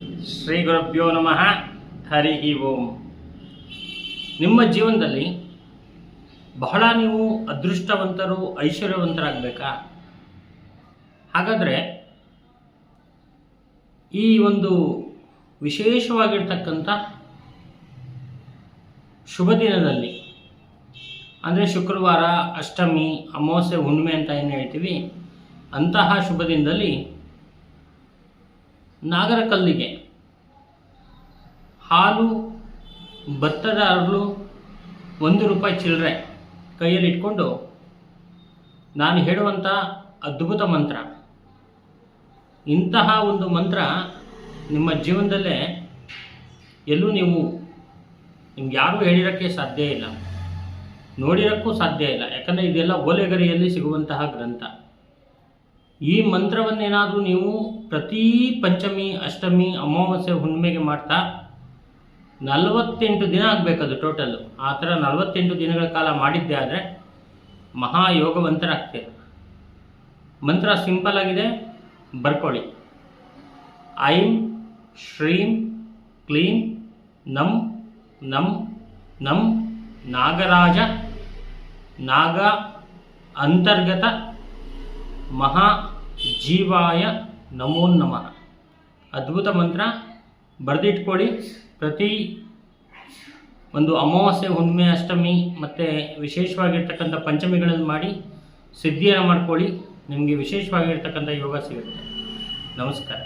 ಶ್ರೀ ಗುರುಭ್ಯೋ ನಮಃ. ಹರಿ ಓಂ. ನಿಮ್ಮ ಜೀವನದಲ್ಲಿ ಬಹಳ ನೀವು ಅದೃಷ್ಟವಂತರು, ಐಶ್ವರ್ಯವಂತರಾಗಬೇಕಾ? ಹಾಗಾದರೆ ಈ ಒಂದು ವಿಶೇಷವಾಗಿರ್ತಕ್ಕಂಥ ಶುಭ ದಿನದಲ್ಲಿ, ಅಂದರೆ ಶುಕ್ರವಾರ, ಅಷ್ಟಮಿ, ಅಮಾವಾಸ್ಯೆ ಹುಣ್ಣಿಮೆ ಅಂತ ಏನು ಹೇಳ್ತೀವಿ, ಅಂತಹ ಶುಭ ದಿನದಲ್ಲಿ ನಾಗರ ಕಲ್ಲಿಗೆ ಹಾಲು, ಭತ್ತದ ಅರಳು, ಒಂದು ರೂಪಾಯಿ ಚಿಲ್ಲರೆ ಕೈಯಲ್ಲಿ ಇಟ್ಕೊಂಡು ನಾನು ಹೇಳುವಂಥ ಅದ್ಭುತ ಮಂತ್ರ. ಇಂತಹ ಒಂದು ಮಂತ್ರ ನಿಮ್ಮ ಜೀವನದಲ್ಲೇ ಎಲ್ಲೂ ನೀವು ನಿಮ್ಗೆ ಯಾರೂ ಹೇಳಿರೋಕ್ಕೆ ಸಾಧ್ಯ ಇಲ್ಲ. ನೋಡಿರೋಕ್ಕೂ ಸಾಧ್ಯ ಇಲ್ಲ. ಯಾಕಂದರೆ ಇದೆಲ್ಲ ಓಲೆಗರಿಯಲ್ಲಿ ಸಿಗುವಂತಹ ಗ್ರಂಥ. ಈ ಮಂತ್ರವನ್ನೇನಾದರೂ ನೀವು ಪ್ರತಿ ಪಂಚಮಿ, ಅಷ್ಟಮಿ, ಅಮಾವಾಸ್ಯೆ ಹುಣ್ಣಿಮೆಗೆ ಮಾಡ್ತಾ ನಲವತ್ತೆಂಟು ದಿನ ಆಗಬೇಕದು ಟೋಟಲ್ಲು ಆ ಥರ ನಲವತ್ತೆಂಟು ದಿನಗಳ ಕಾಲ ಮಾಡಿದ್ದೆ ಆದರೆ ಮಹಾಯೋಗವಂತರಾಗ್ತೀರ ಮಂತ್ರ ಸಿಂಪಲ್ ಆಗಿದೆ. ಬರ್ಕೊಳ್ಳಿ. ಐಂ, ಶ್ರೀಂ, ಕ್ಲೀಂ, ನಂ ನಂ ನಂ, ನಾಗರಾಜ, ನಾಗ, ಅಂತರ್ಗತ, ಮಹಾ ಜೀವಾಯ ನಮೋ ನಮಃ. ಅದ್ಭುತ ಮಂತ್ರ. ಬರೆದಿಟ್ಕೊಳ್ಳಿ. ಪ್ರತಿ ಒಂದು ಅಮಾವಾಸ್ಯೆ, ಹುಣ್ಣಿಮೆ, ಅಷ್ಟಮಿ, ಮತ್ತು ವಿಶೇಷವಾಗಿರ್ತಕ್ಕಂಥ ಪಂಚಮಿಗಳನ್ನು ಮಾಡಿ ಸಿದ್ಧಿಯನ್ನು ಮಾಡ್ಕೊಳ್ಳಿ. ನಿಮಗೆ ವಿಶೇಷವಾಗಿರ್ತಕ್ಕಂಥ ಯೋಗ ಸಿಗುತ್ತೆ. ನಮಸ್ಕಾರ.